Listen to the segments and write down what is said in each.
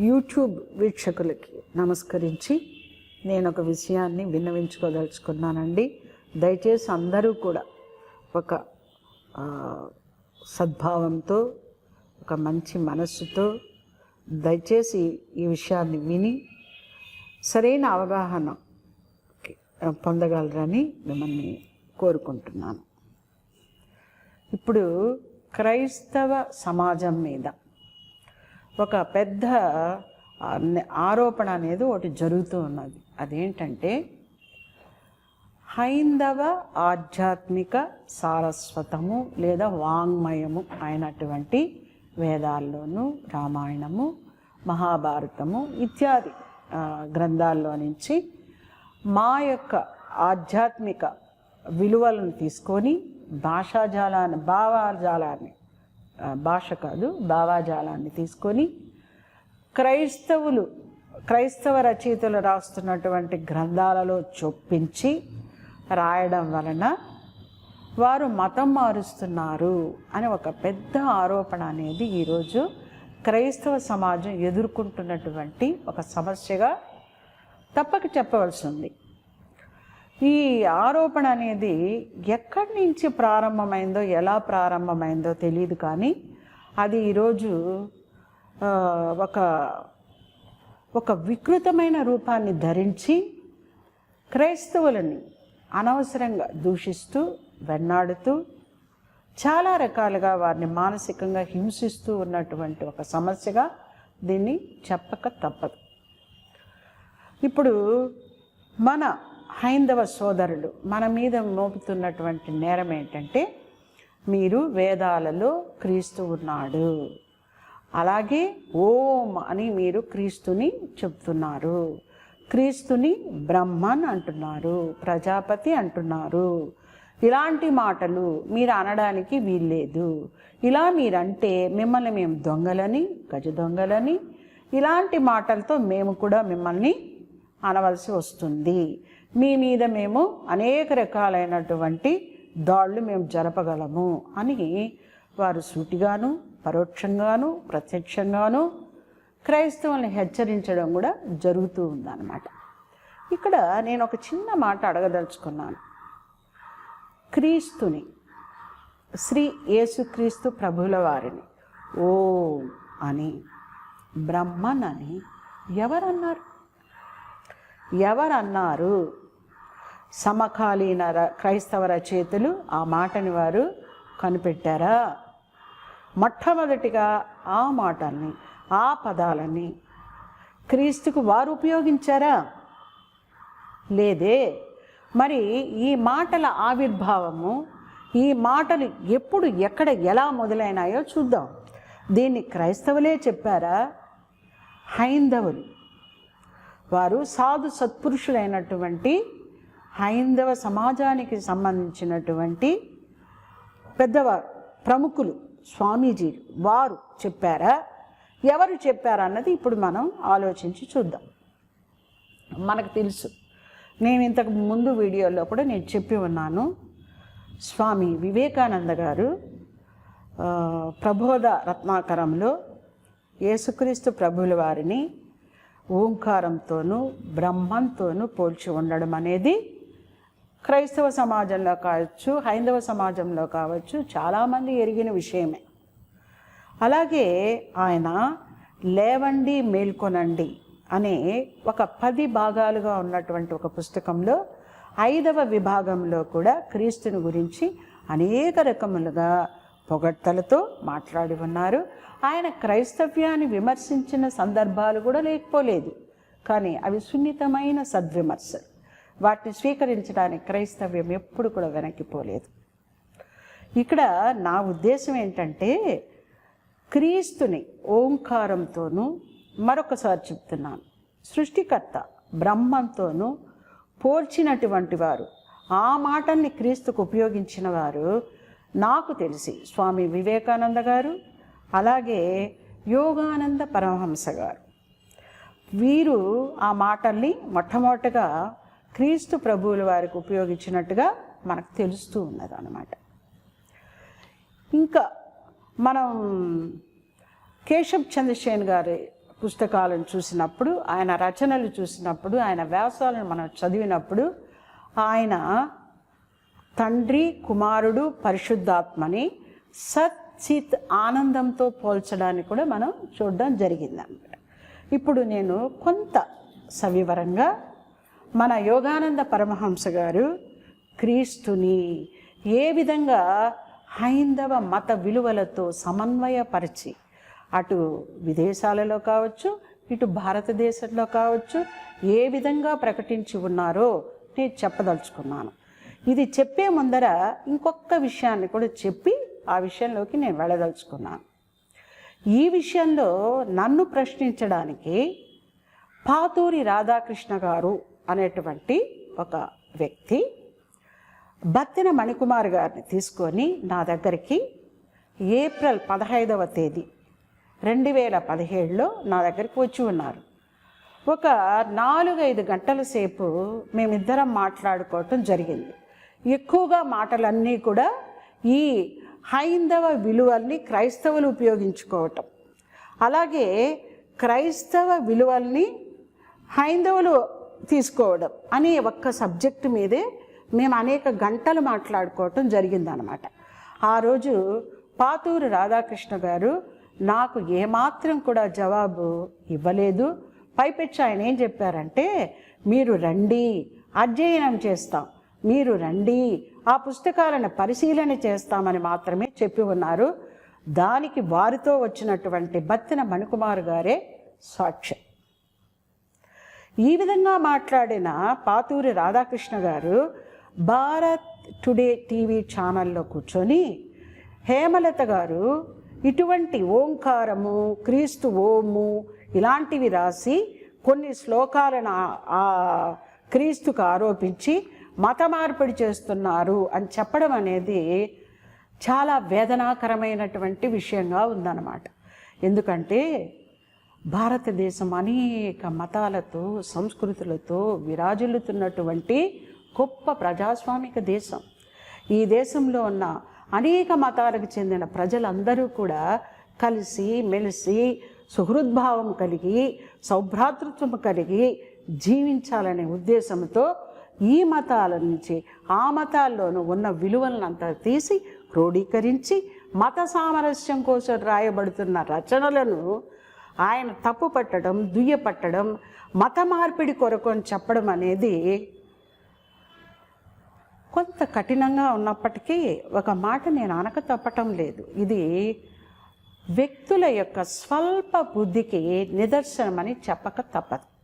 YouTube వీక్షకులకి నమస్కరించి నేను ఒక విషయాన్ని విన్నవించుకోదలుచుకున్నానండి. దయచేసి అందరూ కూడా ఒక సద్భావంతో ఒక మంచి మనస్సుతో దయచేసి ఈ విషయాన్ని విని సరైన అవగాహన పొందగలరని మిమ్మల్ని కోరుకుంటున్నాను. ఇప్పుడు క్రైస్తవ సమాజం మీద ఒక పెద్ద ఆరోపణ అనేది ఒకటి జరుగుతూ ఉన్నది. అదేంటంటే హైందవ ఆధ్యాత్మిక సారస్వతము లేదా వాంగ్మయము అయినటువంటి వేదాల్లోనూ రామాయణము మహాభారతము ఇత్యాది గ్రంథాల్లో నుంచి మా యొక్క ఆధ్యాత్మిక విలువలను తీసుకొని భాషాజాలాన్ని భావాజాలాన్ని భాష కాదు భావాజాలాన్ని తీసుకొని క్రైస్తవులు క్రైస్తవ రచయితలు రాస్తున్నటువంటి గ్రంథాలలో చొప్పించి రాయడం వలన వారు మతం మారుస్తున్నారు అని ఒక పెద్ద ఆరోపణ అనేది ఈరోజు క్రైస్తవ సమాజం ఎదుర్కొంటున్నటువంటి ఒక సమస్యగా తప్పక చెప్పవలసి ఉంది. ఈ ఆరోపణ అనేది ఎక్కడి నుంచి ప్రారంభమైందో ఎలా ప్రారంభమైందో తెలియదు కానీ అది ఈరోజు ఒక ఒక వికృతమైన రూపాన్ని ధరించి క్రైస్తవులని అనవసరంగా దూషిస్తూ వెన్నాడుతూ చాలా రకాలుగా వారిని మానసికంగా హింసిస్తూ ఉన్నటువంటి ఒక సమస్యగా దీన్ని చెప్పక తప్పదు. ఇప్పుడు మన హైందవ సోదరులు మన మీద మోపుతున్నటువంటి నేరం ఏంటంటే మీరు వేదాలలో క్రీస్తు ఉన్నాడు. అలాగే ఓం అని మీరు క్రీస్తుని చెప్తున్నారు. క్రీస్తుని బ్రహ్మన్ అంటున్నారు ప్రజాపతి అంటున్నారు. ఇలాంటి మాటలు మీరు అనడానికి వీల్లేదు. ఇలా మీరంటే మిమ్మల్ని మేము దొంగలని గజ దొంగలని ఇలాంటి మాటలతో మేము కూడా మిమ్మల్ని అనవలసి వస్తుంది. మీ మీద మేము అనేక రకాలైనటువంటి దాళ్ళు మేము జరపగలము అని వారు సూటిగాను పరోక్షంగాను ప్రత్యక్షంగాను క్రైస్తవుల్ని హెచ్చరించడం కూడా జరుగుతూ ఉందన్నమాట. ఇక్కడ నేను ఒక చిన్న మాట అడగదలుచుకున్నాను. క్రీస్తుని శ్రీ యేసుక్రీస్తు ప్రభుల వారిని. ఓ అని బ్రహ్మన్ అని ఎవరన్నారు? ఎవరన్నారు? సమకాలీన ర- క్రైస్తవ రచయితలు ఆ మాటని వారు కనిపెట్టారా? మొట్టమొదటిగా ఆ మాటల్ని ఆ పదాలని క్రీస్తుకు వారు ఉపయోగించారా? లేదే. మరి ఈ మాటల ఆవిర్భావము ఈ మాటలు ఎప్పుడు ఎక్కడ ఎలా మొదలైనాయో చూద్దాం. దీన్ని క్రైస్తవులే చెప్పారా? హైందవులు. వారు సాధు సత్పురుషులైనటువంటి హైందవ సమాజానికి సంబంధించినటువంటి పెద్దవారు ప్రముఖులు స్వామీజీలు వారు చెప్పారా? ఎవరు చెప్పారన్నది ఇప్పుడు మనం ఆలోచించి చూద్దాం. మనకు తెలుసు. నేను ఇంతకు ముందు వీడియోలో కూడా నేను చెప్పి ఉన్నాను. స్వామి వివేకానంద గారు ప్రబోధ రత్నాకరంలో యేసుక్రీస్తు ప్రభుల వారిని ఓంకారంతోనూ బ్రహ్మంతోనూ పోల్చి ఉండడం అనేది క్రైస్తవ సమాజంలో కావచ్చు హైందవ సమాజంలో కావచ్చు చాలామంది ఎరిగిన విషయమే. అలాగే ఆయన లేవండి మేల్కొనండి అనే ఒక పది భాగాలుగా ఉన్నటువంటి ఒక పుస్తకంలో ఐదవ విభాగంలో కూడా క్రీస్తుని గురించి అనేక రకములుగా పొగడ్తలతో మాట్లాడి ఉన్నారు. ఆయన క్రైస్తవ్యాన్ని విమర్శించిన సందర్భాలు కూడా లేకపోలేదు. కానీ అవి సున్నితమైన సద్విమర్శలు. వాటిని స్వీకరించడానికి క్రైస్తవ్యం ఎప్పుడు కూడా వెనక్కిపోలేదు ఇక్కడ నా ఉద్దేశం ఏంటంటే క్రీస్తుని ఓంకారంతోనూ మరొకసారి చెప్తున్నాను. సృష్టికర్త బ్రహ్మంతోనూ పోల్చినటువంటి వారు ఆ మాటల్ని క్రీస్తుకు ఉపయోగించిన వారు నాకు తెలిసి స్వామి వివేకానంద గారు అలాగే యోగానంద పరమహంస గారు. వీరు ఆ మాటల్ని మొట్టమొదటగా క్రీస్తు ప్రభువుల వారికి ఉపయోగించినట్టుగా మనకు తెలుస్తూ ఉన్నది అన్నమాట ఇంకా మనం కేశవ్ చంద్రసేన్ గారి పుస్తకాలను చూసినప్పుడు ఆయన రచనలు చూసినప్పుడు ఆయన వ్యాసాలను మనం చదివినప్పుడు ఆయన తండ్రి కుమారుడు పరిశుద్ధాత్మని సత్ చిత్ ఆనందంతో పోల్చడాన్ని కూడా మనం చూడడం జరిగిందన్నమాట. ఇప్పుడు నేను కొంత సవివరంగా మన యోగానంద పరమహంస గారు క్రీస్తుని ఏ విధంగా హైందవ మత విలువలతో సమన్వయపరిచి అటు విదేశాలలో కావచ్చు ఇటు భారతదేశంలో కావచ్చు ఏ విధంగా ప్రకటించి ఉన్నారో నేను చెప్పదలుచుకున్నాను. ఇది చెప్పే ముందర ఇంకొక విషయాన్ని కూడా చెప్పి ఆ విషయంలోకి నేను వెళ్ళదలుచుకున్నాను. ఈ విషయంలో నన్ను ప్రశ్నించడానికి పాతూరి రాధాకృష్ణ గారు అనేటువంటి ఒక వ్యక్తి. బత్తిన మణికుమార్ గారిని తీసుకొని నా దగ్గరికి ఏప్రిల్ పదహైదవ తేదీ రెండు వేల పదిహేడులో నా దగ్గరికి వచ్చి ఉన్నారు. ఒక నాలుగైదు గంటల సేపు మేమిద్దరం మాట్లాడుకోవటం జరిగింది. ఎక్కువగా మాటలన్నీ కూడా ఈ హైందవ విలువల్ని క్రైస్తవులు ఉపయోగించుకోవటం. అలాగే క్రైస్తవ విలువల్ని హైందవులు తీసుకోవడం అనే ఒక్క సబ్జెక్టు మీదే మేము అనేక గంటలు మాట్లాడుకోవటం జరిగిందనమాట ఆ రోజు పాతూరు రాధాకృష్ణ గారు నాకు ఏమాత్రం కూడా జవాబు ఇవ్వలేదు. పైపెచ్చి ఆయన ఏం చెప్పారంటే మీరు రండి అధ్యయనం చేస్తాం మీరు రండి ఆ పుస్తకాలను పరిశీలన చేస్తామని మాత్రమే చెప్పి ఉన్నారు. దానికి వారితో వచ్చినటువంటి బత్తిన మణికుమార్ గారే సాక్ష్యం ఈ విధంగా మాట్లాడిన పాతూరి రాధాకృష్ణ గారు భారత్ టుడే టీవీ ఛానల్లో కూర్చొని హేమలత గారు ఇటువంటి ఓంకారము క్రీస్తు ఓము ఇలాంటివి రాసి కొన్ని శ్లోకాలను ఆ- క్రీస్తుకు ఆరోపించి మత మార్పిడి చేస్తున్నారు అని చెప్పడం అనేది చాలా వేదనాకరమైనటువంటి విషయంగా ఉందన్నమాట. ఎందుకంటే భారతదేశం అనేక మతాలతో సంస్కృతులతో విరాజిల్లుతున్నటువంటి గొప్ప ప్రజాస్వామిక దేశం. ఈ దేశంలో ఉన్న అనేక మతాలకు చెందిన ప్రజలందరూ కూడా కలిసి మెలిసి సుహృద్భావం కలిగి సౌభ్రాతృత్వం కలిగి జీవించాలనే ఉద్దేశంతో ఈ మతాల నుంచి ఆ మతాల్లోనూ ఉన్న విలువలనంతా తీసి క్రోడీకరించి మత సామరస్యం కోసం రాయబడుతున్న రచనలను ఆయన తప్పు పట్టడం దుయ్యపట్టడం మత మార్పిడి కొరకు అని చెప్పడం అనేది కొంత కఠినంగా ఉన్నప్పటికీ ఒక మాట నేను అనక తప్పటం లేదు. ఇది వ్యక్తుల యొక్క స్వల్ప బుద్ధికి నిదర్శనమని చెప్పక తప్పదు.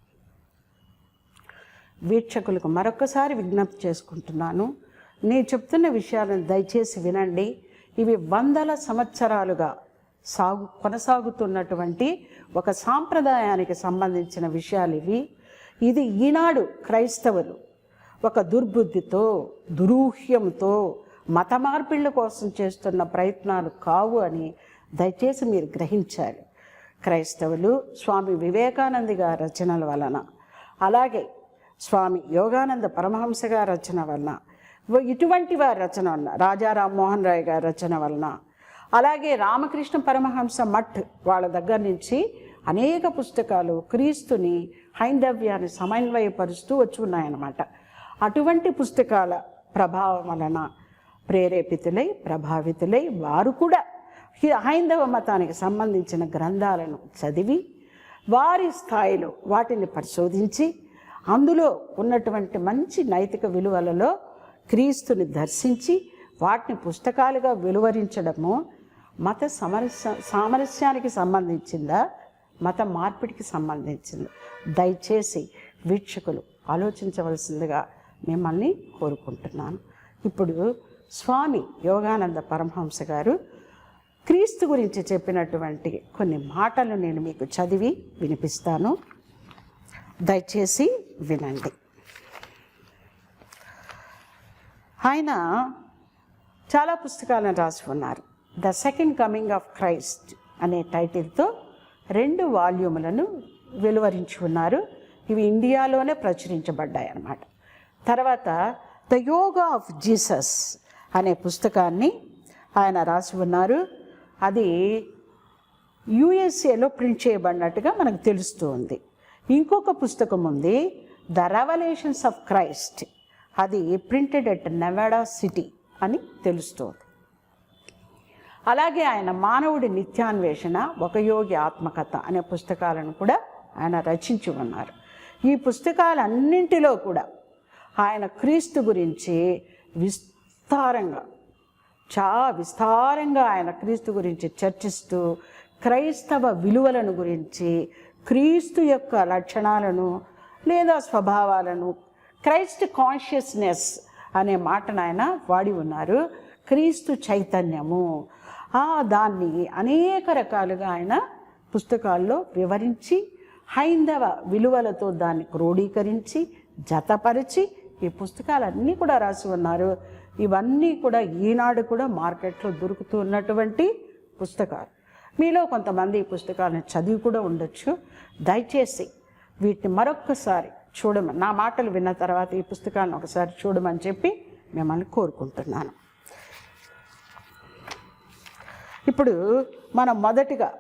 వీక్షకులకు మరొకసారి విజ్ఞప్తి చేసుకుంటున్నాను. నేను చెప్తున్న విషయాలను దయచేసి వినండి. ఇవి వందల సంవత్సరాలుగా సాగు కొనసాగుతున్నటువంటి ఒక సాంప్రదాయానికి సంబంధించిన విషయాలు ఇవి. ఇది ఈనాడు క్రైస్తవులు ఒక దుర్బుద్ధితో దురూహ్యంతో మత మార్పిళ్ళ కోసం చేస్తున్న ప్రయత్నాలు కావు అని దయచేసి మీరు గ్రహించాలి. క్రైస్తవులు స్వామి వివేకానంద గారి రచనల వలన అలాగే స్వామి యోగానంద పరమహంస గారి రచన వలన ఇటువంటి వారి రచన వలన రాజా రామ్మోహన్ రాయ్ గారి రచన వలన అలాగే రామకృష్ణ పరమహంస మఠ్ వాళ్ళ దగ్గర నుంచి అనేక పుస్తకాలు క్రీస్తుని హైందవ్యాన్ని సమన్వయపరుస్తూ వచ్చి ఉన్నాయన్నమాట అటువంటి పుస్తకాల ప్రభావం వలన ప్రేరేపితులై ప్రభావితులై వారు కూడా హైందవ మతానికి సంబంధించిన గ్రంథాలను చదివి వారి స్థాయిలో వాటిని పరిశోధించి అందులో ఉన్నటువంటి మంచి నైతిక విలువలలో క్రీస్తుని దర్శించి వాటిని పుస్తకాలుగా వెలువరించడము మత సమరస్య సామరస్యానికి సంబంధించిందా? మత మార్పిడికి సంబంధించింది? దయచేసి వీక్షకులు ఆలోచించవలసిందిగా మిమ్మల్ని కోరుకుంటున్నాను. ఇప్పుడు స్వామి యోగానంద పరమహంస గారు క్రీస్తు గురించి చెప్పినటువంటి కొన్ని మాటలు నేను మీకు చదివి వినిపిస్తాను. దయచేసి వినండి. ఆయన చాలా పుస్తకాలను రాసి ఉన్నారు. The second coming of Christ అనే టైటిల్తో రెండు వాల్యూములను వెలువరించి ఉన్నారు. ఇవి ఇండియాలోనే ప్రచురించబడ్డాయి అన్నమాట. తర్వాత ద యోగా ఆఫ్ జీసస్ అనే పుస్తకాన్ని ఆయన రాసి ఉన్నారు. అది యుఎస్ఏలో ప్రింట్ చేయబడినట్టుగా మనకు తెలుస్తుంది ఇంకొక పుస్తకం ఉంది ద రెవల్యూషన్స్ ఆఫ్ క్రైస్ట్. అది ప్రింటెడ్ అట్ నెవాడా సిటీ అని తెలుస్తుంది. అలాగే ఆయన మానవుడి నిత్యాన్వేషణ ఒక యోగి ఆత్మకథ అనే పుస్తకాలను కూడా ఆయన రచించి ఉన్నారు. ఈ పుస్తకాలన్నింటిలో కూడా ఆయన క్రీస్తు గురించి విస్తారంగా చాలా విస్తారంగా ఆయన క్రీస్తు గురించి చర్చిస్తూ క్రైస్తవ విలువలను గురించి క్రీస్తు యొక్క లక్షణాలను లేదా స్వభావాలను క్రైస్ట్ కాన్షియస్నెస్ అనే మాటను ఆయన వాడి ఉన్నారు. క్రీస్తు చైతన్యము దాన్ని అనేక రకాలుగా ఆయన పుస్తకాల్లో వివరించి హైందవ విలువలతో దాన్ని క్రోడీకరించి జతపరిచి ఈ పుస్తకాలన్నీ కూడా రాసి ఉన్నారు. ఇవన్నీ కూడా ఈనాడు కూడా మార్కెట్లో దొరుకుతూ ఉన్నటువంటి పుస్తకాలు. మీలో కొంతమంది ఈ పుస్తకాలను చదివి కూడా ఉండొచ్చు. దయచేసి వీటిని మరొక్కసారి చూడమని నా మాటలు విన్న తర్వాత ఈ పుస్తకాలను ఒకసారి చూడమని చెప్పి మిమ్మల్ని కోరుకుంటున్నాను. ఇప్పుడు మనం మొదటిగా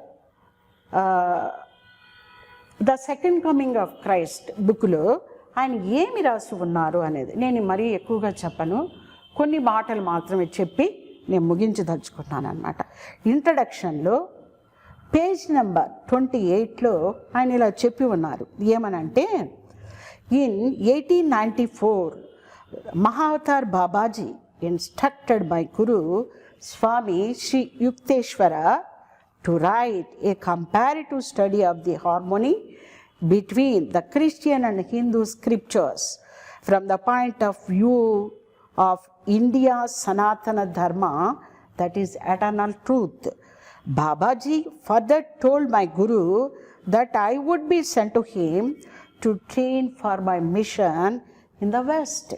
the second coming of Christ బుక్లో ఆయన ఏమి రాసి ఉన్నారు అనేది నేను మరీ ఎక్కువగా చెప్పను. కొన్ని మాటలు మాత్రమే చెప్పి నేను ముగించదలుచుకున్నాను అనమాట ఇంట్రడక్షన్లో పేజ్ నెంబర్ ట్వంటీ ఎయిట్లో ఆయన ఇలా చెప్పి ఉన్నారు. ఏమనంటే in eighteen ninety four Mahavatar Babaji instructed by guru Swami Sri Yukteswara to write a comparative study of the harmony between the Christian and Hindu scriptures from the point of view of India's Sanatana Dharma, that is eternal truth. Babaji further told my Guru that I would be sent to him to train for my mission in the West,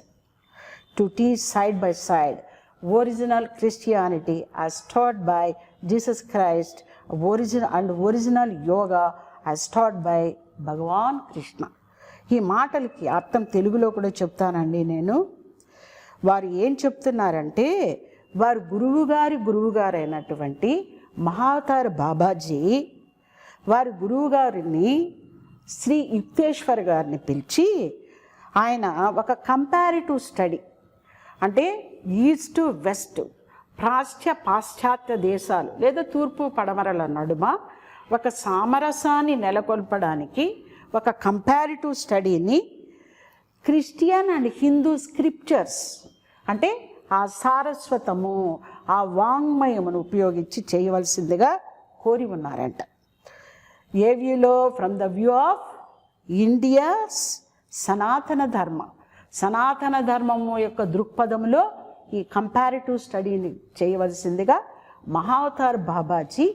to teach side by side original Christianity as taught by Jesus Christ, origin and original yoga as taught by Bhagavan Krishna ఈ మాటలకి అర్థం తెలుగులో కూడా చెప్తానండి నేను. వారు ఏం చెప్తున్నారంటే వారు గురువుగారి గురువుగారైనటువంటి మహావతార్ బాబాజీ వారి గురువుగారిని శ్రీ యుక్తేశ్వర్ గారిని పిలిచి ఆయన ఒక కంపారిటివ్ స్టడీ అంటే ఈస్ట్ వెస్ట్ ప్రాచ్య పాశ్చాత్య దేశాలు లేదా తూర్పు పడమరల నడుమ ఒక సామరసాన్ని నెలకొల్పడానికి ఒక కంపారిటివ్ స్టడీని క్రిస్టియన్ అండ్ హిందూ స్క్రిప్చర్స్ అంటే ఆ సారస్వతము ఆ వాంగ్మయమును ఉపయోగించి చేయవలసిందిగా కోరి ఉన్నారంట. ఏ వ్యూలో from the view of India's Sanatana Dharma Sanatana ధర్మము యొక్క దృక్పథంలో ఈ కంపారిటివ్ స్టడీని చేయవలసిందిగా మహావతార్ బాబాజీ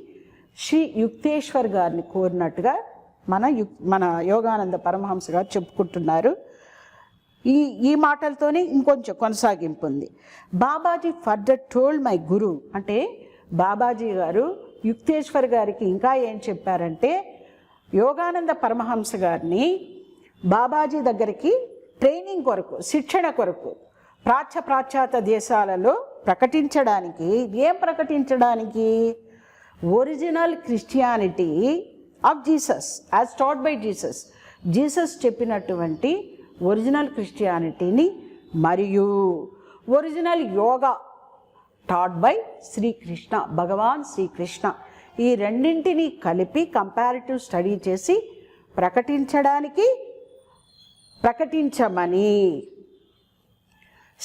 శ్రీ యుక్తేశ్వర్ గారిని కోరినట్టుగా మన యుక్ మన యోగానంద పరమహంస గారు చెప్పుకుంటున్నారు. ఈ ఈ మాటలతోనే ఇంకొంచెం కొనసాగింపు ఉంది. Babaji further told my guru అంటే బాబాజీ గారు యుక్తేశ్వర్ గారికి ఇంకా ఏం చెప్పారంటే యోగానంద పరమహంస గారిని బాబాజీ దగ్గరికి ట్రైనింగ్ కొరకు శిక్షణ కొరకు ప్రాచ్య ప్రాచ్యాత దేశాలలో ప్రకటించడానికి ఏం ప్రకటించడానికి? Original Christianity of Jesus as taught by Jesus. Jesus చెప్పినటువంటి ఒరిజినల్ క్రిస్టియానిటీని మరియు original yoga taught by Srikrishna Bhagavan Srikrishna ఈ రెండింటిని కలిపి కంపారిటివ్ స్టడీ చేసి ప్రకటించడానికి ప్రకటించమని.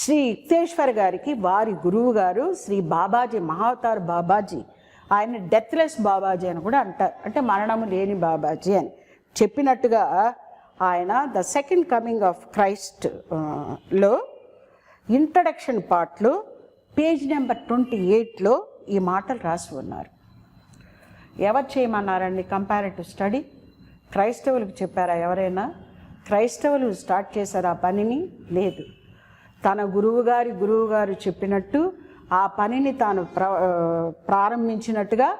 శ్రీ యుక్తేశ్వర్ గారికి వారి గురువు గారు శ్రీ బాబాజీ మహావతార్ బాబాజీ ఆయన డెత్లెస్ బాబాజీ అని కూడా అంటారు. అంటే మరణము లేని బాబాజీ అని చెప్పినట్టుగా ఆయన ద సెకండ్ కమింగ్ ఆఫ్ క్రైస్ట్లో ఇంట్రడక్షన్ పార్ట్లో పేజ్ నెంబర్ ట్వంటీ ఎయిట్లో ఈ మాటలు రాసి ఉన్నారు. ఎవరు చేయమన్నారండి? Comparative study? క్రైస్తవులకు చెప్పారా ఎవరైనా? క్రైస్తవులు స్టార్ట్ చేశారు ఆ పనిని? లేదు. తన గురువుగారి గురువుగారు చెప్పినట్టు ఆ పనిని తాను ప్ర ప్రారంభించినట్టుగా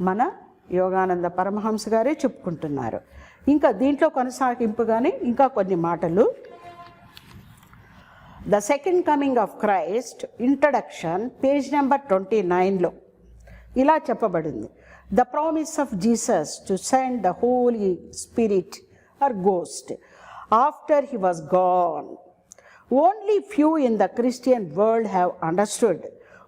మన యోగానంద పరమహంస గారే చెప్పుకుంటున్నారు. ఇంకా దీంట్లో కొనసాగింపుగానే ఇంకా కొన్ని మాటలు. The second coming of Christ introduction page number twenty నైన్లో ఇలా చెప్పబడింది. The promise of Jesus to send the holy spirit or ghost after he was gone. Only few in the Christian world have understood.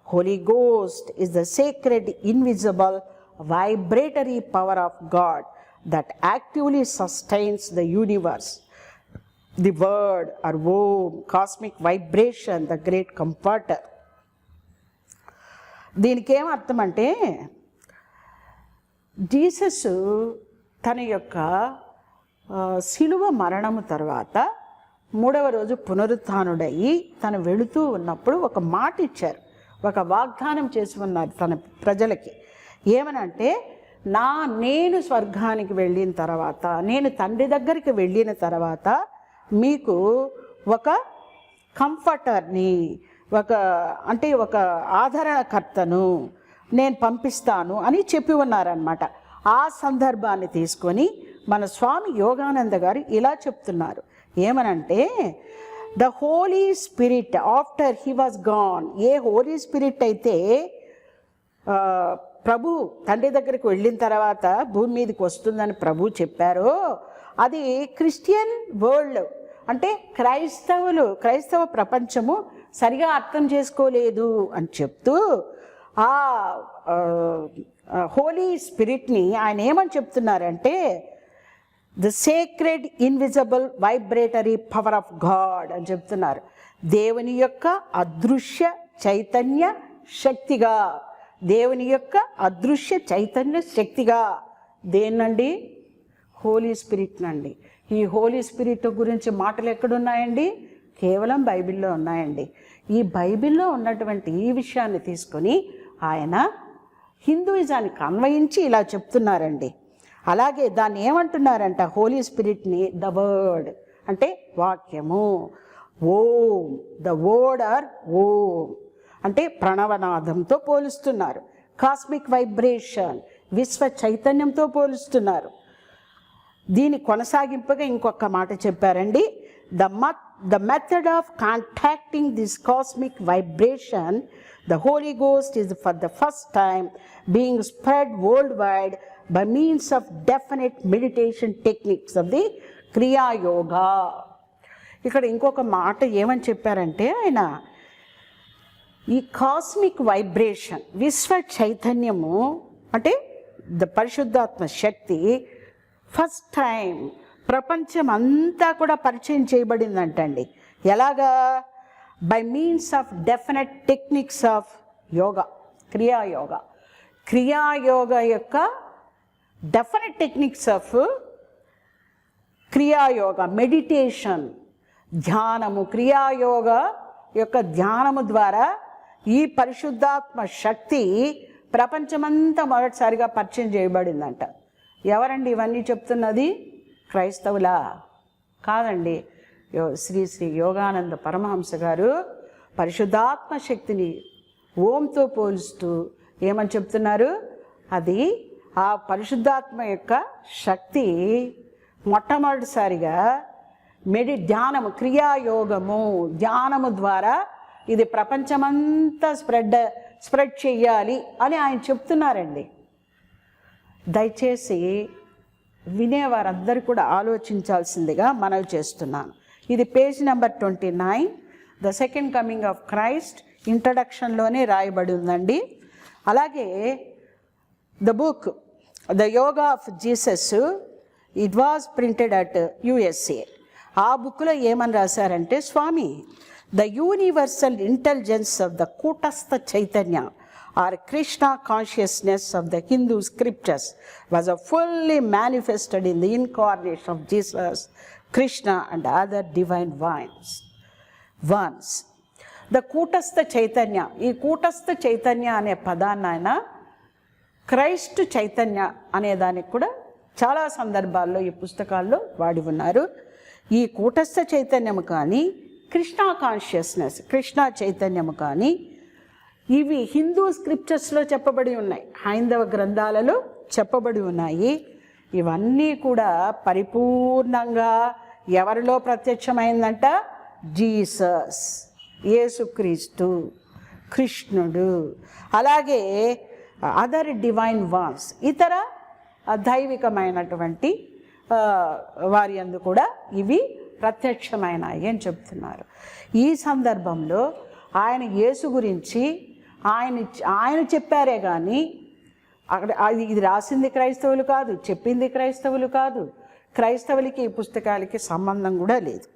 Holy Ghost is the sacred, invisible, vibratory power of God that actively sustains the universe. The word or womb, cosmic vibration, the great comforter. దీనికి ఏం అర్థం అంటే Jesus తన యొక్క ఆ, శిలువ మరణము తర్వాత మూడవ రోజు పునరుత్డయి తను వెళుతూ ఉన్నప్పుడు ఒక మాట ఇచ్చారు. ఒక వాగ్దానం చేసి ఉన్నారు తన ప్రజలకి. ఏమనంటే నా నేను స్వర్గానికి వెళ్ళిన తర్వాత నేను తండ్రి దగ్గరికి వెళ్ళిన తర్వాత మీకు ఒక కంఫర్టర్ని ఒక అంటే ఒక ఆదరణకర్తను నేను పంపిస్తాను అని చెప్పి ఉన్నారనమాట ఆ సందర్భాన్ని తీసుకొని మన స్వామి యోగానంద గారు ఇలా చెప్తున్నారు. ఏమనంటే the holy spirit after he was gone. A holy spirit అయితే ప్రభు తండ్రి దగ్గరికి వెళ్ళిన తర్వాత భూమి మీదకి వస్తుందని ప్రభు చెప్పారో అది క్రిస్టియన్ వరల్డ్. అంటే క్రైస్తవులు క్రైస్తవ ప్రపంచము సరిగా అర్థం చేసుకోలేదు అని చెప్తూ ఆ హోలీ స్పిరిట్ని ఆయన ఏమని చెప్తున్నారంటే the sacred invisible vibratory power of God అని చెప్తున్నారు. దేవుని యొక్క అదృశ్య చైతన్య శక్తిగా. దేవుని యొక్క అదృశ్య చైతన్య శక్తిగా. దేన్నండి? హోలీ స్పిరిట్ నండి. ఈ హోలీ స్పిరిట్ గురించి మాటలు ఎక్కడున్నాయండి? కేవలం బైబిల్లో ఉన్నాయండి. ఈ బైబిల్లో ఉన్నటువంటి ఈ విషయాన్ని తీసుకొని ఆయన హిందూయిజానికి అన్వయించి ఇలా చెప్తున్నారండి. అలాగే దాన్ని ఏమంటున్నారంట? హోలీ స్పిరిట్ని ద వర్డ్ అంటే వాక్యము. Om. The word or Om. అంటే ప్రణవనాదంతో పోలుస్తున్నారు. కాస్మిక్ వైబ్రేషన్ విశ్వ చైతన్యంతో పోలుస్తున్నారు. దీని కొనసాగింపుగా ఇంకొక మాట చెప్పారండి. ద మత్ the method of contacting this cosmic vibration the holy ghost is for the first time being spread world wide by means of definite meditation techniques of the Kriya Yoga ఇక్కడ ఇంకొక మాట ఏమని చెప్పారంటే ఆయన ఈ కాస్మిక్ వైబ్రేషన్ విశ్వ చైతన్యము అంటే ద పరిశుద్ధాత్మ శక్తి ఫస్ట్ టైం ప్రపంచం అంతా కూడా పరిచయం చేయబడిందంటండి. ఎలాగా? By means of definite techniques of yoga Kriya Yoga Kriya Yoga యొక్క definite techniques of Kriya Yoga meditation ధ్యానము క్రియాయోగ యొక్క ధ్యానము ద్వారా ఈ పరిశుద్ధాత్మ శక్తి ప్రపంచమంతా మొదటిసారిగా పరిచయం చేయబడిందంట ఎవరండి ఇవన్నీ చెప్తున్నది క్రైస్తవులా కాదండి యో శ్రీ శ్రీ యోగానంద పరమహంస గారు పరిశుద్ధాత్మ శక్తిని ఓంతో పోలుస్తూ ఏమని చెప్తున్నారు అది ఆ పరిశుద్ధాత్మ యొక్క శక్తి మొట్టమొదటిసారిగా మెడి ధ్యానము క్రియాయోగము ధ్యానము ద్వారా ఇది ప్రపంచమంతా స్ప్రెడ్ స్ప్రెడ్ చెయ్యాలి అని ఆయన చెప్తున్నారండి. దయచేసి వినేవారందరూ కూడా ఆలోచించాల్సిందిగా మనవి చేస్తున్నాను. ఇది page number twenty nine the second coming of Christ ఇంట్రడక్షన్లోనే రాయబడి ఉందండి. అలాగే the book the yoga of Jesus it was printed at USA ఆ బుక్లో ఏమని రాశారంటే Swami the universal intelligence of the Kutastha Chaitanya or Krishna consciousness of the Hindu scriptures was a fully manifested in the incarnation of Jesus Krishna and other divine vines ones the Kutastha Chaitanya ఈ కూటస్థ చైతన్య అనే పదాన్ని ఆయన Christ Chaitanya అనేదానికి కూడా చాలా సందర్భాల్లో ఈ పుస్తకాల్లో వాడి ఉన్నారు. ఈ కూటస్థ చైతన్యము కానీ కృష్ణా కాన్షియస్నెస్ కృష్ణా చైతన్యము కానీ ఇవి హిందూ స్క్రిప్చర్స్లో చెప్పబడి ఉన్నాయి. హైందవ గ్రంథాలలో చెప్పబడి ఉన్నాయి. ఇవన్నీ కూడా పరిపూర్ణంగా ఎవరిలో ప్రత్యక్షమైందంట? జీసస్ యేసుక్రీస్తు కృష్ణుడు. అలాగే అదర్ డివైన్ వాన్స్ ఇతర దైవికమైనటువంటి వారి అందు కూడా ఇవి ప్రత్యక్షమైనాయి అని చెప్తున్నారు. ఈ సందర్భంలో ఆయన యేసు గురించి ఆయన ఆయన చెప్పారే కానీ అక్కడ అది ఇది రాసింది క్రైస్తవులు కాదు చెప్పింది క్రైస్తవులు కాదు క్రైస్తవులకి ఈ పుస్తకాలకి సంబంధం కూడా లేదు.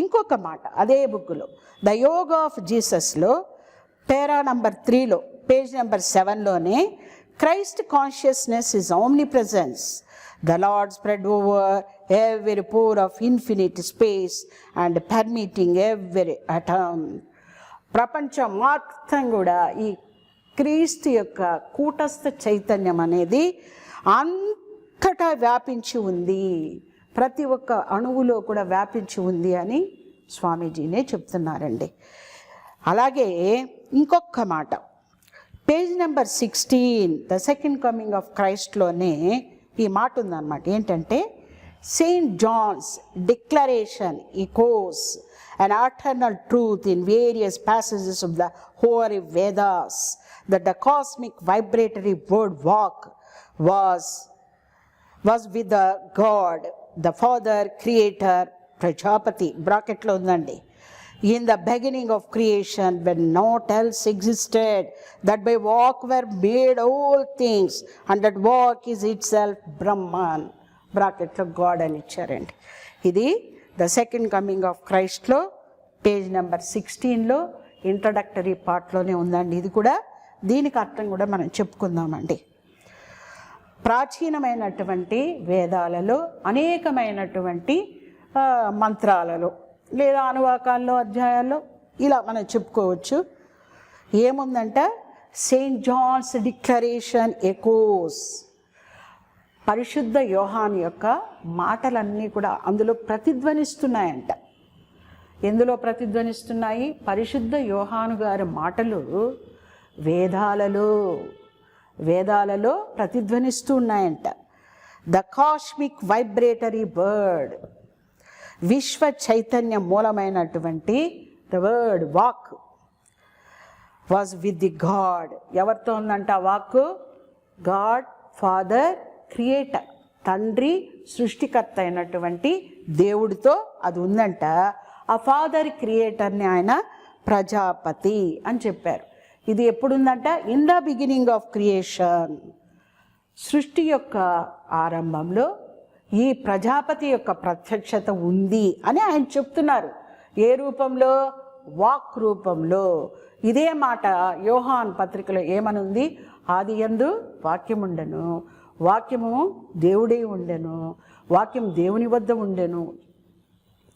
ఇంకొక మాట అదే బుక్లో ద యోగ్ ఆఫ్ జీసస్లో పేరా నంబర్ త్రీలో page number సెవెన్లోనే Christ consciousness is omnipresence the lord spread over every pore of infinite space and permitting every atom ప్రపంచం మొత్తం కూడా ఈ క్రీస్తు యొక్క కూటస్థ చైతన్యం అనేది అంతటా వ్యాపించి ఉంది. ప్రతి ఒక్క అణువులో కూడా వ్యాపించి ఉంది అని స్వామీజీనే చెప్తున్నారండి. అలాగే ఇంకొక మాట. Page number sixteen the second coming of క్రైస్ట్లోనే ఈ మాట ఉందన్నమాట ఏంటంటే సెయింట్ జాన్స్ డిక్లరేషన్ ఈ course and eternal truth in various passages of the holy Vedas the the cosmic vibratory word Vak was was with the God the father creator Prajapati బ్రాకెట్లో ఉందండి. In the beginning of creation when naught else existed that by walk were made all things and that walk is itself brahman. బ్రాకెట్లో God అని ఇచ్చారండి ఇది the second coming of క్రైస్ట్లో page number సిక్స్టీన్లో introductory పార్ట్లోనే ఉందండి. ఇది కూడా దీనికి అర్థం కూడా మనం చెప్పుకుందామండి. ప్రాచీనమైనటువంటి వేదాలలో అనేకమైనటువంటి మంత్రాలలో లేదా అనువాకాల్లో అధ్యాయాల్లో ఇలా మనం చెప్పుకోవచ్చు. ఏముందంట సెయింట్ జాన్స్ డిక్లరేషన్ ఎకోస్ పరిశుద్ధ యోహాన్ యొక్క మాటలన్నీ కూడా అందులో ప్రతిధ్వనిస్తున్నాయంట. ఎందులో ప్రతిధ్వనిస్తున్నాయి? పరిశుద్ధ యోహాను గారి మాటలు వేదాలలో వేదాలలో ప్రతిధ్వనిస్తూ ఉన్నాయంట. ద కాస్మిక్ వైబ్రేటరీ బర్డ్ విశ్వ చైతన్య మూలమైనటువంటి the word Vak was with the God ఎవరితో ఉందంట వాక్ గాడ్ ఫాదర్ క్రియేటర్ తండ్రి సృష్టికర్త అయినటువంటి దేవుడితో అది ఉందంట. ఆ ఫాదర్ క్రియేటర్ని ఆయన ప్రజాపతి అని చెప్పారు. ఇది ఎప్పుడుందంట? In the beginning of creation సృష్టి యొక్క ఆరంభంలో ఈ ప్రజాపతి యొక్క ప్రత్యక్షత ఉంది అని ఆయన చెప్తున్నారు. ఏ రూపంలో? వాక్ రూపంలో. ఇదే మాట యోహాన్ పత్రికలో ఏమనుంది? ఆది యందు వాక్యముండెను వాక్యము దేవుడే ఉండెను. వాక్యం దేవుని వద్ద ఉండెను.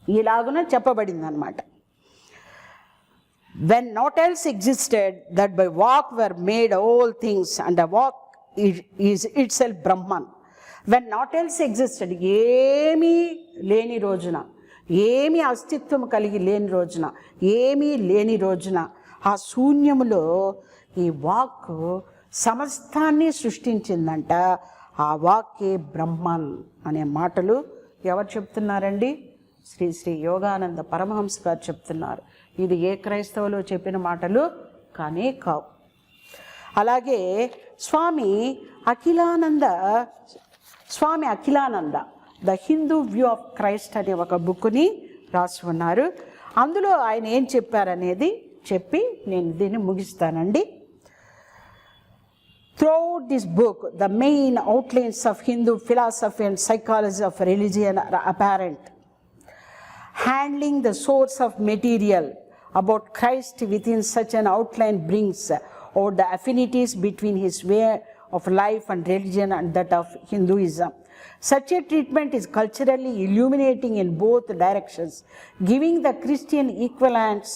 ఇలాగున చెప్పబడింది అనమాట when naught else existed that by Vak were made all things and the Vak is itself Brahman when naught else existed ఏమీ లేని రోజున ఏమీ అస్తిత్వం కలిగి లేని రోజున ఏమీ లేని రోజున ఆ శూన్యములో ఈ వాక్ సమస్తాన్ని సృష్టించిందంట. ఆ వాకే బ్రహ్మన్ అనే మాటలు ఎవరు చెప్తున్నారండి? శ్రీ శ్రీ యోగానంద పరమహంస గారు చెప్తున్నారు. ఇది ఏ క్రైస్తవులు చెప్పిన మాటలు? కానీ కావు. అలాగే Swami Akhilananda Swami Akhilananda the Hindu view of Christ అనే ఒక బుక్ని రాసి ఉన్నారు అందులో ఆయన ఏం చెప్పారనేది చెప్పి నేను దీన్ని ముగిస్తానండి Throughout this book, the main outlines of Hindu philosophy and psychology of religion are apparent. Handling the source of material about Christ within such an outline brings out the affinities between his way of life and religion and that of Hinduism. Such a treatment is culturally illuminating in both directions, giving the Christian equivalents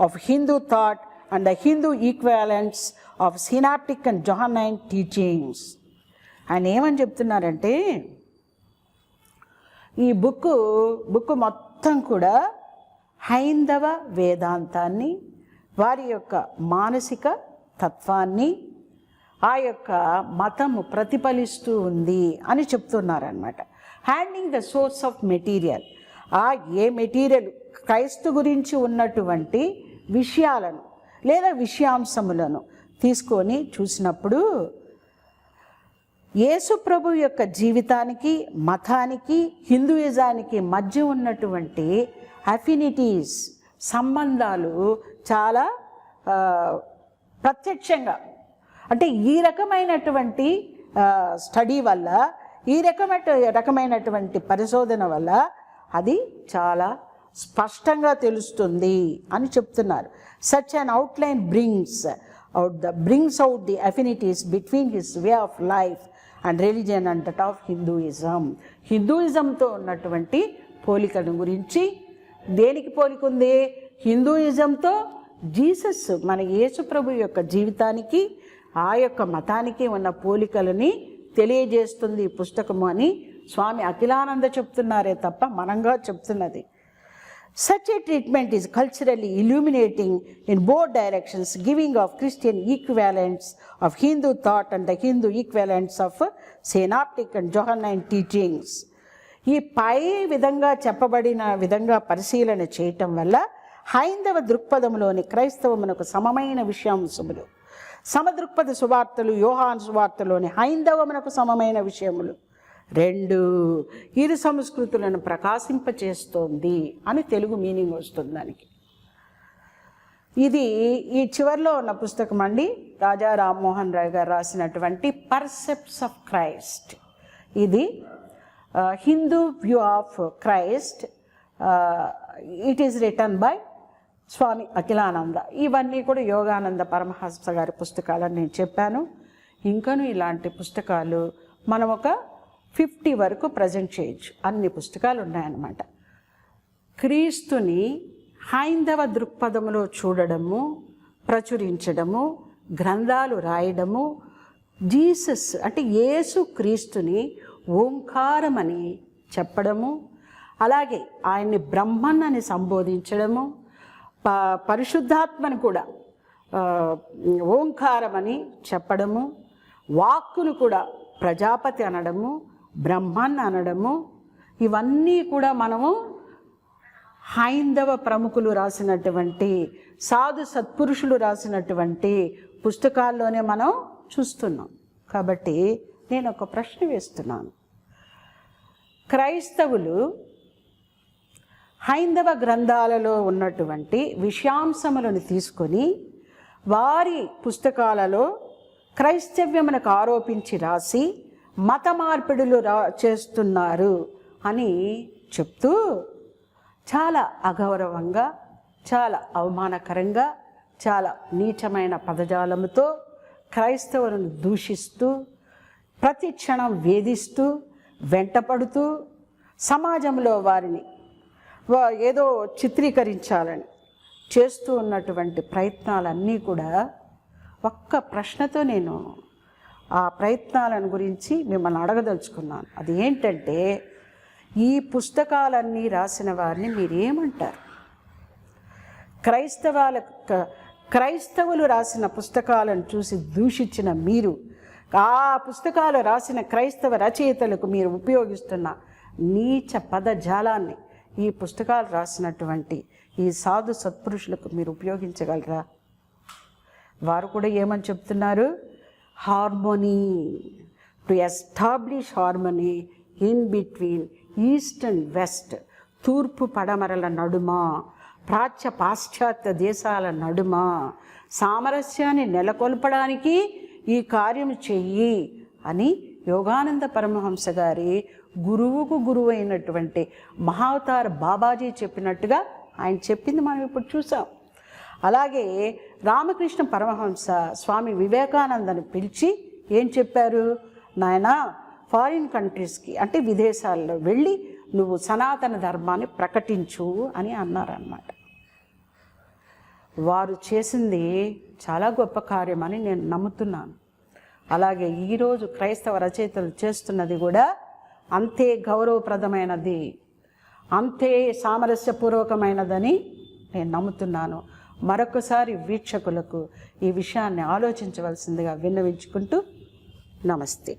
of Hindu thought and the Hindu equivalents of synaptic and Johannine teachings. ఆయన ఏమని చెప్తున్నారంటే ఈ book book మొత్తం కూడా హైందవ వేదాంతాన్ని వారి యొక్క మానసిక తత్వాన్ని ఆ యొక్క మతము ప్రతిఫలిస్తూ ఉంది అని చెప్తున్నారనమాట handing the source of material ఆ ఏ మెటీరియల్ క్రైస్తు గురించి ఉన్నటువంటి విషయాలను లేదా విషయాంశములను తీసుకొని చూసినప్పుడు యేసు ప్రభు యొక్క జీవితానికి మతానికి హిందూయిజానికి మధ్య ఉన్నటువంటి అఫినిటీస్ సంబంధాలు చాలా ప్రత్యక్షంగా అంటే ఈ రకమైనటువంటి స్టడీ వల్ల ఈ రకమైన రకమైనటువంటి పరిశోధన వల్ల అది చాలా స్పష్టంగా తెలుస్తుంది అని చెప్తున్నారు. Such an outline brings out the brings out the affinities between his way of life and religion and of Hinduism హిందూయిజంతో ఉన్నటువంటి పోలికను గురించి దేనికి పోలిక ఉంది హిందూయిజంతో జీసస్ మన యేసు ప్రభు యొక్క జీవితానికి ఆ యొక్క మతానికి ఉన్న పోలికలని తెలియజేస్తుంది ఈ పుస్తకము అని స్వామి అఖిలానంద చెప్తున్నారే తప్ప మనంగా చెప్తున్నది. Such a treatment is culturally illuminating in broad directions giving of Christian equivalents of Hindu thought and the Hindu equivalents of synoptic and Johan and teachings ఈ పై విధంగా చెప్పబడిన విధంగా పరిశీలన చేయటం వల్ల హైందవ దృక్పథంలోని క్రైస్తవమునకు సమమైన విషయాంశములు సమదృక్పథ సువార్తలు యోహాన్ సువార్తలోని హైందవమునకు సమమైన విషయములు. రెండు ఇరు సంస్కృతులను ప్రకాశింపచేస్తోంది అని తెలుగు మీనింగ్ వస్తుంది దానికి. ఇది ఈ చివరిలో ఉన్న పుస్తకం అండి. రాజా రామ్మోహన్ రాయ్ గారు రాసినటువంటి పర్సెప్ట్స్ ఆఫ్ క్రైస్ట్ ఇది Hindu view of Christ it is written by Swami Akhilananda. ఇవన్నీ కూడా యోగానంద పరమహంస గారి పుస్తకాలని నేను చెప్పాను. ఇంకను ఇలాంటి పుస్తకాలు మనం ఒక ఫిఫ్టీ వరకు ప్రజెంట్ చేయొచ్చు. అన్ని పుస్తకాలు ఉన్నాయన్నమాట. క్రీస్తుని హైందవ దృక్పథములో చూడడము ప్రచురించడము గ్రంథాలు రాయడము జీసస్ అంటే యేసు క్రీస్తుని ఓంకారమని చెప్పడము అలాగే ఆయన్ని బ్రహ్మన్ అని సంబోధించడము ప పరిశుద్ధాత్మని కూడా ఓంకారమని చెప్పడము వాక్కును కూడా ప్రజాపతి అనడము బ్రహ్మన్ అనడము ఇవన్నీ కూడా మనము హైందవ ప్రముఖులు రాసినటువంటి సాధు సత్పురుషులు రాసినటువంటి పుస్తకాల్లోనే మనం చూస్తున్నాం. కాబట్టి నేను ఒక ప్రశ్న వేస్తున్నాను. క్రైస్తవులు హైందవ గ్రంథాలలో ఉన్నటువంటి విషయాంశములను తీసుకొని వారి పుస్తకాలలో క్రైస్తవ్యమునకు ఆరోపించి రాసి మత మార్పిడులు రా చేస్తున్నారు అని చెప్తూ చాలా అగౌరవంగా చాలా అవమానకరంగా చాలా నీచమైన పదజాలముతో క్రైస్తవులను దూషిస్తూ ప్రతి క్షణం వేధిస్తూ వెంటపడుతూ సమాజంలో వారిని ఏదో చిత్రీకరించాలని చేస్తూ ఉన్నటువంటి ప్రయత్నాలన్నీ కూడా ఒక్క ప్రశ్నతో నేను ఆ ప్రయత్నాలను గురించి మిమ్మల్ని అడగదలుచుకున్నాను. అది ఏంటంటే ఈ పుస్తకాలన్నీ రాసిన వారిని మీరేమంటారు? క్రైస్తవాల క్రైస్తవులు రాసిన పుస్తకాలను చూసి దూషించిన మీరు ఆ పుస్తకాలు రాసిన క్రైస్తవ రచయితలకు మీరు ఉపయోగిస్తున్న నీచ పదజాలాన్ని ఈ పుస్తకాలు రాసినటువంటి ఈ సాధు సత్పురుషులకు మీరు ఉపయోగించగలరా? వారు కూడా ఏమని చెప్తున్నారు? Harmony to establish harmony in between east and west తూర్పు పడమరల నడుమ ప్రాచ్య పాశ్చాత్య దేశాల నడుమ సామరస్యాన్ని నెలకొల్పడానికి ఈ కార్యం చెయ్యి అని యోగానంద పరమహంస గారి గురువుకు గురువు అయినటువంటి మహావతార బాబాజీ చెప్పినట్టుగా ఆయన చెప్పింది మనం ఇప్పుడు చూసాం. అలాగే రామకృష్ణ పరమహంస స్వామి వివేకానందని పిలిచి ఏం చెప్పారు? నాయన ఫారిన్ కంట్రీస్కి అంటే విదేశాల్లో వెళ్ళి నువ్వు సనాతన ధర్మాన్ని ప్రకటించు అని అన్నారన్నమాట. వారు చేసింది చాలా గొప్ప కార్యమని నేను నమ్ముతున్నాను. అలాగే ఈరోజు క్రైస్తవ రచయితలు చేస్తున్నది కూడా అంతే గౌరవప్రదమైనది అంతే సామరస్యపూర్వకమైనదని నేను నమ్ముతున్నాను. మరొకసారి వీక్షకులకు ఈ విషయాన్ని ఆలోచించవలసిందిగా విన్నవించుకుంటూ నమస్తే.